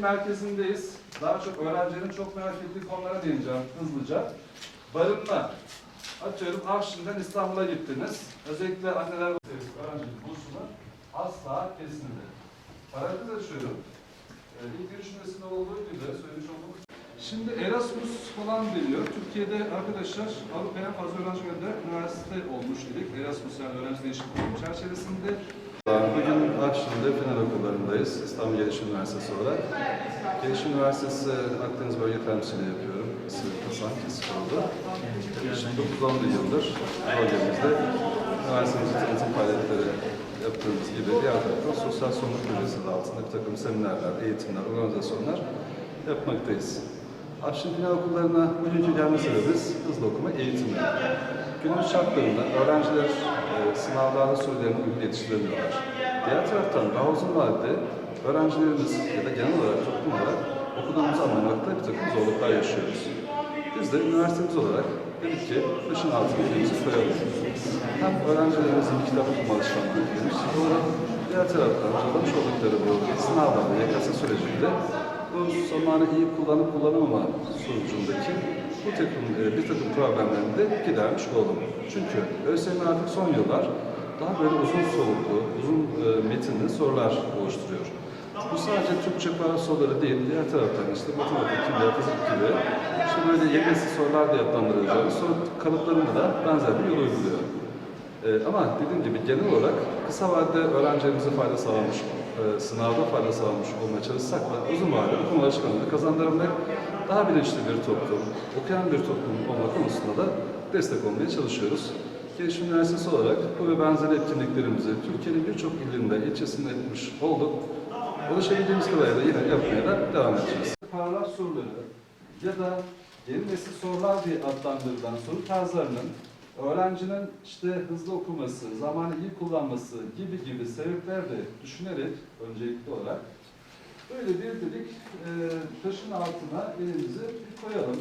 merkezindeyiz. Daha çok öğrencilerin çok merak ettiği konulara değineceğim hızlıca. Barınma. Atıyorum Afşin'den İstanbul'a gittiniz. Özellikle anneler öğrencinin bursunu asla kesildi. Parantez açıyorum. Ee, ilk görüşmesinde olduğu gibi söylemiş olduğum Şimdi Erasmus falan deniyor. Türkiye'de arkadaşlar Avrupa'ya fazla öğrenci gönderen üniversite olmuş dedik. Erasmus yani öğrenci değişikliği çerçevesinde. Bugün Akşin'de final okullarındayız. İstanbul Gelişim Üniversitesi olarak. Gelişim Üniversitesi Akdeniz Bölge Temsili yapıyorum. Sivil Hasan Kesikoğlu. Yaklaşık 9-10 yıldır bölgemizde üniversitemizin tanıtım faaliyetleri yaptığımız gibi diğer taraftan sosyal sorumluluk projesi altında bir takım seminerler, eğitimler, organizasyonlar yapmaktayız. Akşin Final Okullarına bugünkü gelme sebebimiz hızlı okuma eğitimi. Günümüz şartlarında öğrenciler e, sınavlarda sorularını uygun yetiştiremiyorlar. Diğer taraftan daha uzun vadede öğrencilerimiz ya da genel olarak toplum olarak okuduğumuzu anlamakta bir takım zorluklar yaşıyoruz. Biz de üniversitemiz olarak dedik ki dışın altına elimizi koyalım. Hem öğrencilerimizin kitap okuma alışkanlığı gelmiş olarak diğer taraftan çalışmış oldukları bu sınavlarda, YKS sürecinde bu zamanı iyi kullanıp kullanamama sonucundaki bu takım, e, bir takım problemlerini de gidermiş olalım. Çünkü ÖSYM artık son yıllar daha böyle uzun soluklu, uzun e, metinli sorular oluşturuyor. Bu sadece Türkçe para soruları değil, diğer taraftan işte matematik, kimya, fizik gibi işte böyle nesil sorular da yapılandırılacak. Soru kalıplarında da benzer bir yol uyguluyor. Ee, ama dediğim gibi genel olarak kısa vadede öğrencilerimize fayda sağlamış, e, sınavda fayda sağlamış olmaya çalışsak da uzun vadede okuma alışkanlığı kazandırarak daha bilinçli bir toplum, okuyan bir toplum olma konusunda da destek olmaya çalışıyoruz. Gelişim Üniversitesi olarak bu ve benzeri etkinliklerimizi Türkiye'nin birçok ilinde, ilçesinde etmiş olduk. Ulaşabildiğimiz kadarıyla yine yapmaya da devam edeceğiz. Paragraf soruları ya da yeni nesil sorular diye adlandırılan soru tarzlarının öğrencinin işte hızlı okuması, zamanı iyi kullanması gibi gibi sebepler de düşünerek öncelikli olarak böyle bir dedik e, taşın altına elimizi koyalım.